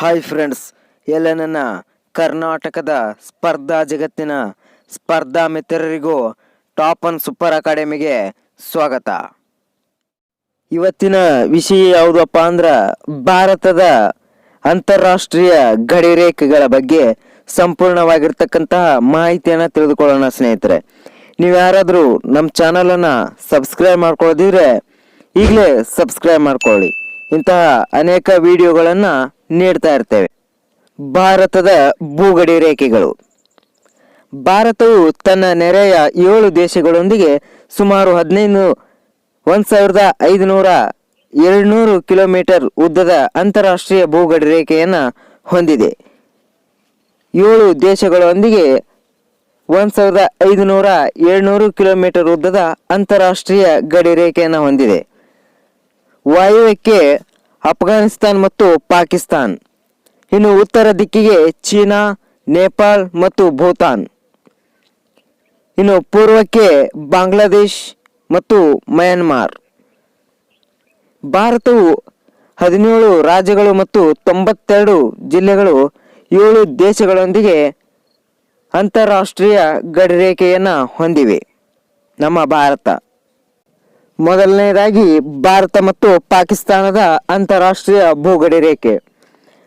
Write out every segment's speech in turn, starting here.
Hi friends ಎಲ್ಲ ನನ್ನ ಕರ್ನಾಟಕದ ಸ್ಪರ್ಧಾ ಜಗತ್ತಿನ ಸ್ಪರ್ಧಾ ಮಿತ್ರರಿಗೂ ಟಾಪ್ ಒನ್ ಸೂಪರ್ ಅಕಾಡೆಮಿಗೆ ಸ್ವಾಗತ. ಇವತ್ತಿನ ವಿಷಯ ಯಾವುದಪ್ಪ ಅಂದ್ರೆ ಭಾರತದ ಅಂತಾರಾಷ್ಟ್ರೀಯ ಗಡಿ ರೇಖೆಗಳ ಬಗ್ಗೆ ಸಂಪೂರ್ಣವಾಗಿರ್ತಕ್ಕಂತಹ ಮಾಹಿತಿಯನ್ನು ತಿಳಿದುಕೊಳ್ಳೋಣ ಸ್ನೇಹಿತರೆ. ನೀವು ಯಾರಾದರೂ ನಮ್ಮ ಚಾನಲನ್ನು ಸಬ್ಸ್ಕ್ರೈಬ್ ಮಾಡ್ಕೊಳ್ಳೋದಿದ್ರೆ ಈಗಲೇ ಸಬ್ಸ್ಕ್ರೈಬ್ ಮಾಡ್ಕೊಳ್ಳಿ. ಇಂತಹ ಅನೇಕ ವಿಡಿಯೋಗಳನ್ನು ನೀಡ್ತಾ ಇರ್ತೇವೆ. ಭಾರತದ ಭೂಗಡಿ ರೇಖೆಗಳು. ಭಾರತವು ತನ್ನ ನೆರೆಯ ಏಳು ದೇಶಗಳೊಂದಿಗೆ ಸುಮಾರು ಹದಿನೈದು, ಒಂದು ಸಾವಿರದ ಐದುನೂರ ಏಳ್ನೂರು ಕಿಲೋಮೀಟರ್ ಉದ್ದದ ಅಂತಾರಾಷ್ಟ್ರೀಯ ಭೂಗಡಿ ರೇಖೆಯನ್ನು ಹೊಂದಿದೆ. ಏಳು ದೇಶಗಳೊಂದಿಗೆ ಒಂದು ಸಾವಿರದ ಐದುನೂರ ಏಳ್ನೂರು ಕಿಲೋಮೀಟರ್ ಉದ್ದದ ಅಂತಾರಾಷ್ಟ್ರೀಯ ಗಡಿ ರೇಖೆಯನ್ನು ಹೊಂದಿದೆ. ವಾಯುವ್ಯಕ್ಕೆ ಅಫ್ಘಾನಿಸ್ತಾನ್ ಮತ್ತು ಪಾಕಿಸ್ತಾನ್. ಇನ್ನು ಉತ್ತರ ದಿಕ್ಕಿಗೆ ಚೀನಾ, ನೇಪಾಳ್ ಮತ್ತು ಭೂತಾನ್. ಇನ್ನು ಪೂರ್ವಕ್ಕೆ ಬಾಂಗ್ಲಾದೇಶ್ ಮತ್ತು ಮಯನ್ಮಾರ್. ಭಾರತವು ಹದಿನೇಳು ರಾಜ್ಯಗಳು ಮತ್ತು ತೊಂಬತ್ತೆರಡು ಜಿಲ್ಲೆಗಳು ಏಳು ದೇಶಗಳೊಂದಿಗೆ ಅಂತಾರಾಷ್ಟ್ರೀಯ ಗಡಿರೇಖೆಯನ್ನು ಹೊಂದಿವೆ. ನಮ್ಮ ಭಾರತ. ಮೊದಲನೇದಾಗಿ ಭಾರತ ಮತ್ತು ಪಾಕಿಸ್ತಾನದ ಅಂತಾರಾಷ್ಟ್ರೀಯ ಭೂಗಡಿ ರೇಖೆ.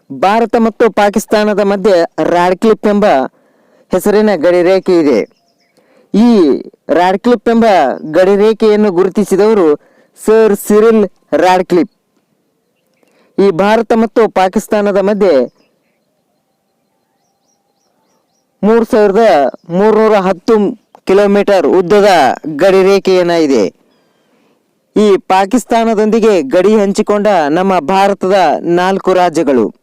ಭಾರತ ಮತ್ತು ಪಾಕಿಸ್ತಾನದ ಮಧ್ಯೆ ರಾಡ್ಕ್ಲಿಪ್ ಎಂಬ ಹೆಸರಿನ ಗಡಿ ರೇಖೆ ಇದೆ. ಈ ರಾಡ್ಕ್ಲಿಪ್ ಎಂಬ ಗಡಿ ರೇಖೆಯನ್ನು ಗುರುತಿಸಿದವರು ಸರ್ ಸಿರಿಲ್ ರಾಡ್ಕ್ಲಿಪ್ ಈ ಭಾರತ ಮತ್ತು ಪಾಕಿಸ್ತಾನದ ಮಧ್ಯೆ ಮೂರು ಸಾವಿರದ ಮೂರ್ನೂರ ಹತ್ತು ಕಿಲೋಮೀಟರ್ ಉದ್ದದ ಗಡಿ ರೇಖೆಯನ್ನ ಇದೆ. ಈ ಪಾಕಿಸ್ತಾನದೊಂದಿಗೆ ಗಡಿ ಹಂಚಿಕೊಂಡ ನಮ್ಮ ಭಾರತದ ನಾಲ್ಕು ರಾಜ್ಯಗಳು.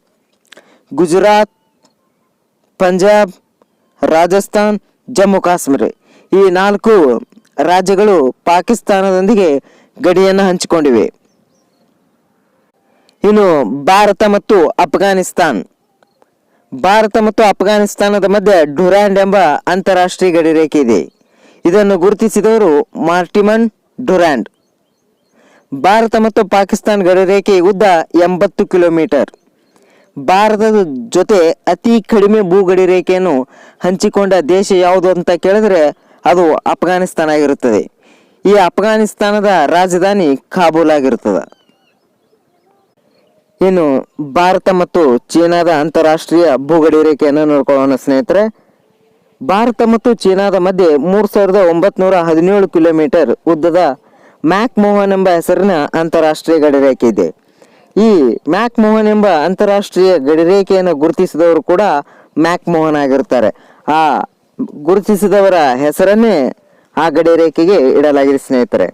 ಗುಜರಾತ್, ಪಂಜಾಬ್, ರಾಜಸ್ಥಾನ್, ಜಮ್ಮು ಕಾಶ್ಮೀರ. ಈ ನಾಲ್ಕು ರಾಜ್ಯಗಳು ಪಾಕಿಸ್ತಾನದೊಂದಿಗೆ ಗಡಿಯನ್ನು ಹಂಚಿಕೊಂಡಿವೆ. ಇನ್ನು ಭಾರತ ಮತ್ತು ಅಫ್ಘಾನಿಸ್ತಾನ್. ಭಾರತ ಮತ್ತು ಅಫ್ಘಾನಿಸ್ತಾನದ ಮಧ್ಯೆ ಡುರ್ಯಾಂಡ್ ಎಂಬ ಅಂತಾರಾಷ್ಟ್ರೀಯ ಗಡಿ ರೇಖೆ ಇದೆ. ಇದನ್ನು ಗುರುತಿಸಿದವರು ಮಾರ್ಟಿಮನ್ ಡುರ್ಯಾಂಡ್ ಭಾರತ ಮತ್ತು ಪಾಕಿಸ್ತಾನ ಗಡಿ ರೇಖೆ ಉದ್ದ ಎಂಬತ್ತು ಕಿಲೋಮೀಟರ್. ಭಾರತದ ಜೊತೆ ಅತಿ ಕಡಿಮೆ ಭೂಗಡಿ ರೇಖೆಯನ್ನು ಹಂಚಿಕೊಂಡ ದೇಶ ಯಾವುದು ಅಂತ ಕೇಳಿದ್ರೆ ಅದು ಅಫ್ಘಾನಿಸ್ತಾನ ಆಗಿರುತ್ತದೆ. ಈ ಅಫ್ಘಾನಿಸ್ತಾನದ ರಾಜಧಾನಿ ಕಾಬೂಲ್ ಆಗಿರುತ್ತದೆ. ಇನ್ನು ಭಾರತ ಮತ್ತು ಚೀನಾದ ಅಂತಾರಾಷ್ಟ್ರೀಯ ಭೂಗಡಿ ರೇಖೆಯನ್ನು ನೋಡ್ಕೊಳ್ಳೋಣ ಸ್ನೇಹಿತರೆ. ಭಾರತ ಮತ್ತು ಚೀನಾದ ಮಧ್ಯೆ ಮೂರು ಸಾವಿರದ ಒಂಬತ್ನೂರ ಹದಿನೇಳು ಕಿಲೋಮೀಟರ್ ಉದ್ದದ ಮ್ಯಾಕ್ ಮೋಹನ್ ಎಂಬ ಹೆಸರಿನ ಅಂತಾರಾಷ್ಟ್ರೀಯ ಗಡಿರೇಖೆ ಇದೆ. ಈ ಮ್ಯಾಕ್ ಮೋಹನ್ ಎಂಬ ಅಂತಾರಾಷ್ಟ್ರೀಯ ಗಡಿರೇಖೆಯನ್ನು ಗುರುತಿಸಿದವರು ಕೂಡ ಮ್ಯಾಕ್ ಮೋಹನ್ ಆಗಿರ್ತಾರೆ ಆ ಗುರುತಿಸಿದವರ ಹೆಸರನ್ನೇ ಆ ಗಡಿರೇಖೆಗೆ ಇಡಲಾಗಿದೆ ಸ್ನೇಹಿತರೆ.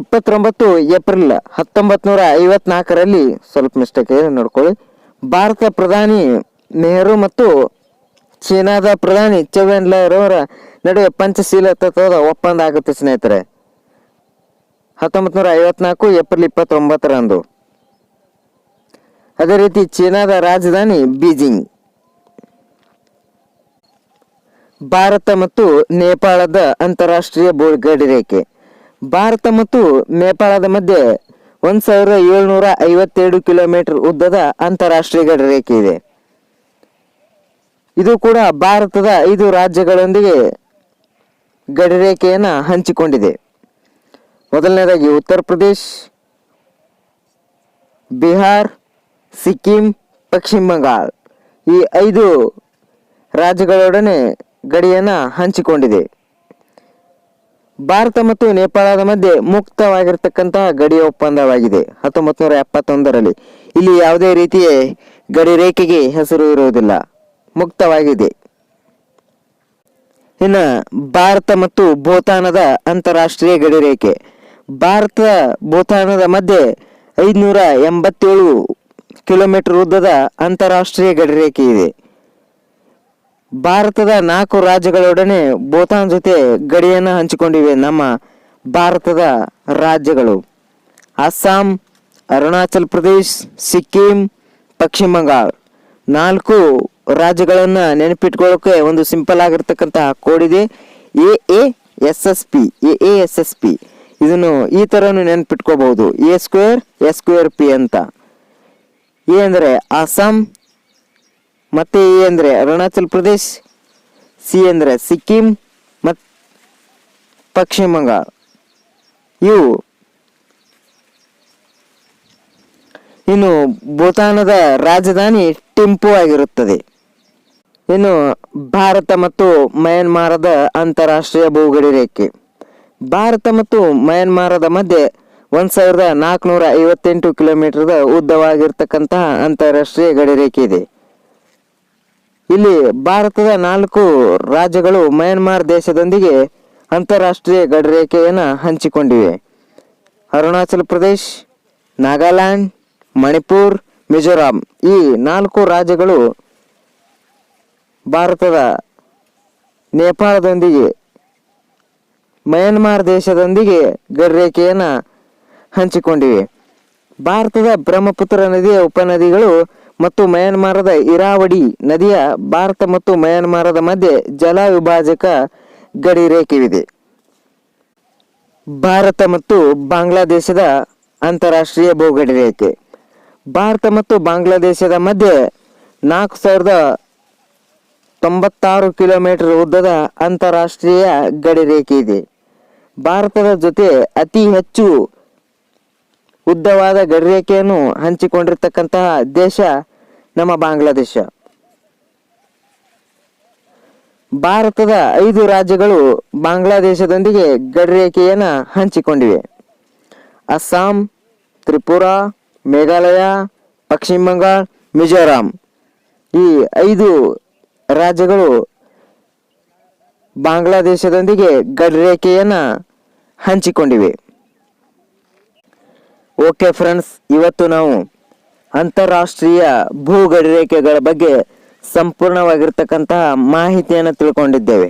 ಇಪ್ಪತ್ತೊಂಬತ್ತು ಏಪ್ರಿಲ್ ಹತ್ತೊಂಬತ್ತು ನೂರ ಐವತ್ನಾಲ್ಕರಲ್ಲಿ ಸ್ವಲ್ಪ ಮಿಸ್ಟೇಕ್ ಇದೆ, ನೋಡ್ಕೊಳ್ಳಿ. ಭಾರತ ಪ್ರಧಾನಿ ನೆಹರು ಮತ್ತು ಚೀನಾದ ಪ್ರಧಾನಿ ಚೌವೆನ್ಲಾರ್ ಅವರ ನಡುವೆ ಪಂಚಶೀಲ ತತ್ವದ ಒಪ್ಪಂದ ಆಗುತ್ತೆ ಸ್ನೇಹಿತರೆ. ಹತ್ತೊಂಬತ್ತು ನೂರ ಐವತ್ನಾಲ್ಕು ಏಪ್ರಿಲ್ ಇಪ್ಪತ್ತೊಂಬತ್ತರಂದು. ಅದೇ ರೀತಿ ಚೀನಾದ ರಾಜಧಾನಿ ಬೀಜಿಂಗ್. ಭಾರತ ಮತ್ತು ನೇಪಾಳದ ಅಂತಾರಾಷ್ಟ್ರೀಯ ಭೂ- ಗಡಿ ರೇಖೆ. ಭಾರತ ಮತ್ತು ನೇಪಾಳದ ಮಧ್ಯೆ ಒಂದ್ ಸಾವಿರದ ಏಳ್ನೂರ ಐವತ್ತೆರಡು ಕಿಲೋಮೀಟರ್ ಉದ್ದದ ಅಂತಾರಾಷ್ಟ್ರೀಯ ಗಡಿ ರೇಖೆ ಇದೆ. ಇದು ಕೂಡ ಭಾರತದ ಐದು ರಾಜ್ಯಗಳೊಂದಿಗೆ ಗಡಿ ರೇಖೆಯನ್ನು ಹಂಚಿಕೊಂಡಿದೆ. ಮೊದಲನೇದಾಗಿ ಉತ್ತರ ಪ್ರದೇಶ, ಬಿಹಾರ್, ಸಿಕ್ಕಿಂ, ಪಶ್ಚಿಮ ಬಂಗಾಳ ಈ ಐದು ರಾಜ್ಯಗಳೊಡನೆ ಗಡಿಯನ್ನು ಹಂಚಿಕೊಂಡಿದೆ. ಭಾರತ ಮತ್ತು ನೇಪಾಳದ ಮಧ್ಯೆ ಮುಕ್ತವಾಗಿರ್ತಕ್ಕಂತಹ ಗಡಿ ಒಪ್ಪಂದವಾಗಿದೆ. ಹತ್ತೊಂಬತ್ತು ನೂರ ಎಪ್ಪತ್ತೊಂದರಲ್ಲಿ ಇಲ್ಲಿ ಯಾವುದೇ ರೀತಿಯ ಗಡಿ ರೇಖೆಗೆ ಹೆಸರು ಇರುವುದಿಲ್ಲ. ಮುಕ್ತವಾಗಿದೆ. ಇನ್ನು ಭಾರತ ಮತ್ತು ಭೂತಾನದ ಅಂತಾರಾಷ್ಟ್ರೀಯ ಗಡಿ ರೇಖೆ ಭಾರತ ಭೂತಾನದ ಮಧ್ಯೆ ಐದುನೂರ ಎಂಬತ್ತೇಳು ಕಿಲೋಮೀಟರ್ ಉದ್ದದ ಅಂತಾರಾಷ್ಟ್ರೀಯ ಗಡಿ ರೇಖೆ ಇದೆ. ಭಾರತದ ನಾಲ್ಕು ರಾಜ್ಯಗಳೊಡನೆ ಭೂತಾನ್ ಜೊತೆ ಗಡಿಯನ್ನು ಹಂಚಿಕೊಂಡಿವೆ ನಮ್ಮ ಭಾರತದ ರಾಜ್ಯಗಳು. ಅಸ್ಸಾಂ, ಅರುಣಾಚಲ್ ಪ್ರದೇಶ್, ಸಿಕ್ಕಿಂ, ಪಶ್ಚಿಮ ಬಂಗಾಳ. ನಾಲ್ಕು ರಾಜ್ಯಗಳನ್ನು ನೆನಪಿಟ್ಕೊಳ್ಳೋಕೆ ಒಂದು ಸಿಂಪಲ್ ಆಗಿರ್ತಕ್ಕಂತಹ ಕೋಡ್ ಇದೆ. A A S S P A A S S P ಇದನ್ನು ಈ ಥರನೂ ನೆನಪಿಟ್ಕೋಬಹುದು. A square S square P ಅಂತ. ಎ ಅಂದರೆ ಅಸ್ಸಾಂ ಮತ್ತು ಎ ಅಂದರೆ ಅರುಣಾಚಲ್ ಪ್ರದೇಶ್ ಸಿ ಅಂದರೆ ಸಿಕ್ಕಿಂ ಮತ್ತು ಪಶ್ಚಿಮ ಬಂಗಾಳ ಇವು ಇನ್ನು ಭೂತಾನದ ರಾಜಧಾನಿ ಟಿಂಪು ಆಗಿರುತ್ತದೆ. ಇನ್ನು ಭಾರತ ಮತ್ತು ಮಯನ್ಮಾರದ ಅಂತಾರಾಷ್ಟ್ರೀಯ ಭೂಗಡಿ ರೇಖೆ. ಭಾರತ ಮತ್ತು ಮಯನ್ಮಾರದ ಮಧ್ಯೆ ಒಂದು ಸಾವಿರದ ನಾಲ್ಕುನೂರ ಐವತ್ತೆಂಟು ಕಿಲೋಮೀಟರ್ದ ಉದ್ದವಾಗಿರ್ತಕ್ಕಂತಹ ಅಂತಾರಾಷ್ಟ್ರೀಯ ಗಡಿ ರೇಖೆ ಇದೆ. ಇಲ್ಲಿ ಭಾರತದ ನಾಲ್ಕು ರಾಜ್ಯಗಳು ಮಯನ್ಮಾರ್ ದೇಶದೊಂದಿಗೆ ಅಂತಾರಾಷ್ಟ್ರೀಯ ಗಡಿ ರೇಖೆಯನ್ನು ಹಂಚಿಕೊಂಡಿವೆ. ಅರುಣಾಚಲ ಪ್ರದೇಶ್, ನಾಗಾಲ್ಯಾಂಡ್ ಮಣಿಪುರ್, ಮಿಜೋರಾಂ ಈ ನಾಲ್ಕು ರಾಜ್ಯಗಳು ಭಾರತದ ನೇಪಾಳದೊಂದಿಗೆ, ಮಯನ್ಮಾರ್ ದೇಶದೊಂದಿಗೆ ಗಡಿರೇಖೆಯನ್ನು ಹಂಚಿಕೊಂಡಿವೆ. ಭಾರತದ ಬ್ರಹ್ಮಪುತ್ರ ನದಿಯ ಉಪನದಿಗಳು ಮತ್ತು ಮಯನ್ಮಾರದ ಇರಾವಡಿ ನದಿಯ ಭಾರತ ಮತ್ತು ಮಯನ್ಮಾರದ ಮಧ್ಯೆ ಜಲ ವಿಭಾಜಕ ಗಡಿ ರೇಖೆವಿದೆ ಭಾರತ ಮತ್ತು ಬಾಂಗ್ಲಾದೇಶದ ಅಂತಾರಾಷ್ಟ್ರೀಯ ಭೂಗಡಿ ರೇಖೆ ಭಾರತ ಮತ್ತು ಬಾಂಗ್ಲಾದೇಶದ ಮಧ್ಯೆ ನಾಲ್ಕು ಸಾವಿರದ ತೊಂಬತ್ತಾರು ಕಿಲೋಮೀಟರ್ ಉದ್ದದ ಅಂತಾರಾಷ್ಟ್ರೀಯ ಗಡಿ ರೇಖೆ ಇದೆ. ಭಾರತದ ಜೊತೆ ಅತಿ ಹೆಚ್ಚು ಉದ್ದವಾದ ಗಡಿ ರೇಖೆಯನ್ನು ಹಂಚಿಕೊಂಡಿರ್ತಕ್ಕಂತಹ ದೇಶ ನಮ್ಮ ಬಾಂಗ್ಲಾದೇಶ. ಭಾರತದ ಐದು ರಾಜ್ಯಗಳು ಬಾಂಗ್ಲಾದೇಶದೊಂದಿಗೆ ಗಡಿ ರೇಖೆಯನ್ನು ಹಂಚಿಕೊಂಡಿವೆ. ಅಸ್ಸಾಂ, ತ್ರಿಪುರಾ ಮೇಘಾಲಯ, ಪಶ್ಚಿಮ ಬಂಗಾಳ, ಮಿಜೋರಾಂ. ಈ ಐದು ರಾಜ್ಯಗಳು ಬಾಂಗ್ಲಾದೇಶದೊಂದಿಗೆ ಗಡಿರೇಖೆಯನ್ನು ಹಂಚಿಕೊಂಡಿವೆ. ಓಕೆ ಫ್ರೆಂಡ್ಸ್, ಇವತ್ತು ನಾವು ಅಂತಾರಾಷ್ಟ್ರೀಯ ಭೂ ಗಡಿರೇಖೆಗಳ ಬಗ್ಗೆ ಸಂಪೂರ್ಣವಾಗಿರ್ತಕ್ಕಂತಹ ಮಾಹಿತಿಯನ್ನು ತಿಳ್ಕೊಂಡಿದ್ದೇವೆ.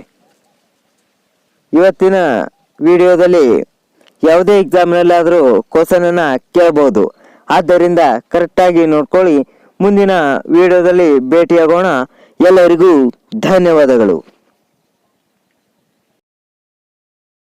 ಇವತ್ತಿನ ವಿಡಿಯೋದಲ್ಲಿ ಯಾವುದೇ ಎಕ್ಸಾಮ್ನಲ್ಲಾದರೂ ಕ್ವಶನನ್ನು ಕೇಳಬಹುದು ಆದ್ದರಿಂದ ಕರೆಕ್ಟಾಗಿ ನೋಡ್ಕೊಳ್ಳಿ ಮುಂದಿನ ವಿಡಿಯೋದಲ್ಲಿ ಭೇಟಿಯಾಗೋಣ. ಎಲ್ಲರಿಗೂ ಧನ್ಯವಾದಗಳು.